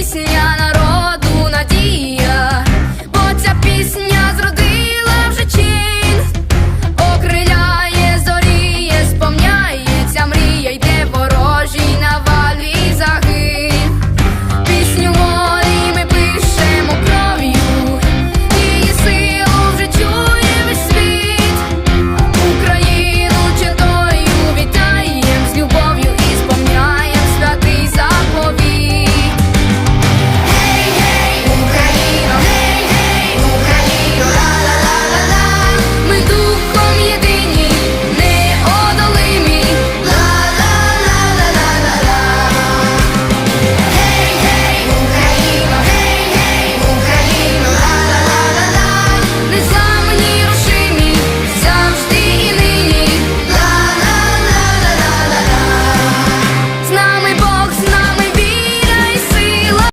isyan